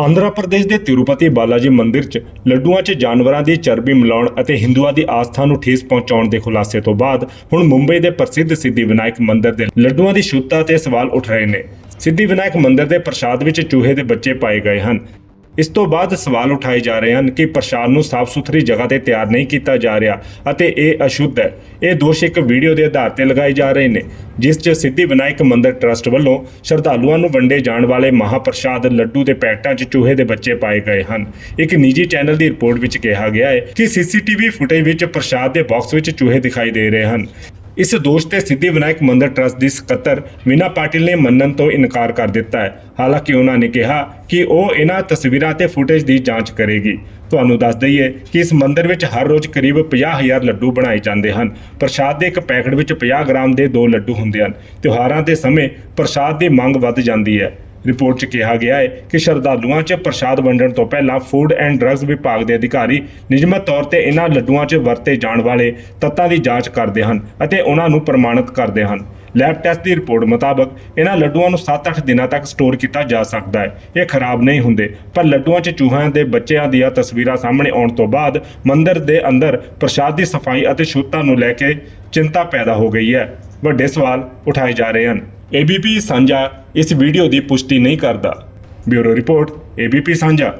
ਆਂਧਰਾ ਪ੍ਰਦੇਸ਼ ਦੇ ਤਿਰੂਪਤੀ ਬਾਲਾਜੀ ਮੰਦਿਰ 'ਚ ਲੱਡੂਆਂ 'ਚ ਜਾਨਵਰਾਂ ਦੀ ਚਰਬੀ ਮਿਲਾਉਣ ਅਤੇ ਹਿੰਦੂਆਂ ਦੀ ਆਸਥਾ ਨੂੰ ਠੇਸ ਪਹੁੰਚਾਉਣ ਦੇ ਖੁਲਾਸੇ ਤੋਂ ਬਾਅਦ ਹੁਣ ਮੁੰਬਈ ਦੇ ਪ੍ਰਸਿੱਧ ਸਿੱਧੀ ਵਿਨਾਇਕ ਮੰਦਿਰ ਦੇ ਲੱਡੂਆਂ ਦੀ ਸ਼ੁੱਧਤਾ ਤੇ ਸਵਾਲ ਉੱਠ ਰਹੇ ਨੇ। ਸਿੱਧੀ ਵਿਨਾਇਕ ਮੰਦਿਰ ਦੇ ਪ੍ਰਸ਼ਾਦ ਵਿੱਚ ਚੂਹੇ ਦੇ ਬੱਚੇ ਪਾਏ ਗਏ ਹਨ। ਇਸ ਤੋਂ ਬਾਅਦ ਸਵਾਲ ਉਠਾਏ ਜਾ ਰਹੇ ਹਨ ਕਿ ਪ੍ਰਸ਼ਾਦ ਨੂੰ ਸਾਫ਼ ਸੁਥਰੀ ਜਗ੍ਹਾ ਤੇ ਤਿਆਰ ਨਹੀਂ ਕੀਤਾ ਜਾ ਰਿਹਾ ਅਤੇ ਇਹ ਅਸ਼ੁੱਧ ਹੈ। ਇਹ ਦੋਸ਼ ਇੱਕ ਵੀਡੀਓ ਦੇ ਆਧਾਰ ਤੇ ਲਗਾਏ ਜਾ ਰਹੇ ਨੇ, ਜਿਸ 'ਚ ਸਿੱਧੀ ਵਿਨਾਇਕ ਮੰਦਿਰ ਟਰਸਟ ਵੱਲੋਂ ਸ਼ਰਧਾਲੂਆਂ ਨੂੰ ਵੰਡੇ ਜਾਣ ਵਾਲੇ ਮਹਾਪ੍ਰਸ਼ਾਦ ਲੱਡੂ ਦੇ ਪੈਕਟਾਂ 'ਚ ਚੂਹੇ ਦੇ ਬੱਚੇ ਪਾਏ ਗਏ ਹਨ। ਇੱਕ ਨਿੱਜੀ ਚੈਨਲ ਦੀ ਰਿਪੋਰਟ ਵਿੱਚ ਕਿਹਾ ਗਿਆ ਹੈ ਕਿ ਸੀਸੀਟੀਵੀ ਫੁਟੇਜ ਵਿੱਚ ਪ੍ਰਸ਼ਾਦ ਦੇ ਬਾਕਸ ਵਿੱਚ ਚੂਹੇ ਦਿਖਾਈ ਦੇ ਰਹੇ ਹਨ। ਇਸ ਦੋਸ਼ ਤੇ ਸਿੱਧੀ ਵਿਨਾਇਕ ਮੰਦਿਰ ਟਰਸਟ ਦੀ ਸਕੱਤਰ ਮੀਨਾ ਪਾਟਿਲ ਨੇ ਮੰਨਣ ਤੋਂ ਇਨਕਾਰ ਕਰ ਦਿੱਤਾ ਹੈ। ਹਾਲਾਂਕਿ ਉਹਨਾਂ ਨੇ ਕਿਹਾ ਕਿ ਉਹ ਇਹਨਾਂ ਤਸਵੀਰਾਂ ਤੇ ਫੁਟੇਜ ਦੀ ਜਾਂਚ ਕਰੇਗੀ। ਤੁਹਾਨੂੰ ਦੱਸ ਦਈਏ ਕਿ ਇਸ ਮੰਦਿਰ ਵਿੱਚ ਹਰ ਰੋਜ਼ ਕਰੀਬ 50000 ਲੱਡੂ ਬਣਾਏ ਜਾਂਦੇ ਹਨ। ਪ੍ਰਸ਼ਾਦ ਦੇ ਇੱਕ ਪੈਕਟ ਵਿੱਚ 50 ਗ੍ਰਾਮ ਦੇ ਦੋ ਲੱਡੂ ਹੁੰਦੇ ਹਨ। ਤਿਉਹਾਰਾਂ ਦੇ ਸਮੇਂ ਪ੍ਰਸ਼ਾਦ ਦੀ ਮੰਗ ਵੱਧ ਜਾਂਦੀ ਹੈ। ਰਿਪੋਰਟ 'ਚ ਕਿਹਾ ਗਿਆ ਹੈ ਕਿ ਸ਼ਰਧਾਲੂਆਂ 'ਚ ਪ੍ਰਸ਼ਾਦ ਵੰਡਣ ਤੋਂ ਪਹਿਲਾਂ ਫੂਡ ਐਂਡ ਡਰੱਗਸ ਵਿਭਾਗ ਦੇ ਅਧਿਕਾਰੀ ਨਿਯਮਤ ਤੌਰ ਤੇ ਇਹਨਾਂ ਲੱਡੂਆਂ 'ਚ ਵਰਤੇ ਜਾਣ ਵਾਲੇ ਤੱਤਾਂ ਦੀ ਜਾਂਚ ਕਰਦੇ ਹਨ ਅਤੇ ਉਹਨਾਂ ਨੂੰ ਪ੍ਰਮਾਣਿਤ ਕਰਦੇ ਹਨ। ਲੈਬ ਟੈਸਟ ਦੀ ਰਿਪੋਰਟ ਮੁਤਾਬਕ ਇਹਨਾਂ ਲੱਡੂਆਂ ਨੂੰ 7-8 ਦਿਨਾਂ ਤੱਕ ਸਟੋਰ ਕੀਤਾ ਜਾ ਸਕਦਾ ਹੈ। ਇਹ ਖਰਾਬ ਨਹੀਂ ਹੁੰਦੇ, ਪਰ ਲੱਡੂਆਂ 'ਚ ਚੂਹਿਆਂ ਦੇ ਬੱਚਿਆਂ ਦੀਆਂ ਤਸਵੀਰਾਂ ਸਾਹਮਣੇ ਆਉਣ ਤੋਂ ਬਾਅਦ ਮੰਦਰ ਦੇ ਅੰਦਰ ਪ੍ਰਸ਼ਾਦ ਦੀ ਸਫ਼ਾਈ ਅਤੇ ਸ਼ੁੱਧਤਾ ਨੂੰ ਲੈ ਕੇ ਚਿੰਤਾ ਪੈਦਾ ਹੋ ਗਈ ਹੈ। ਵੱਡੇ ਸਵਾਲ ਉਠਾਏ ਜਾ ਰਹੇ ਹਨ। ABP ਸਾਂਝਾ ਇਸ ਵੀਡੀਓ ਦੀ ਪੁਸ਼ਟੀ ਨਹੀਂ ਕਰਦਾ। ਬਿਊਰੋ ਰਿਪੋਰਟ ABP ਸਾਂਝਾ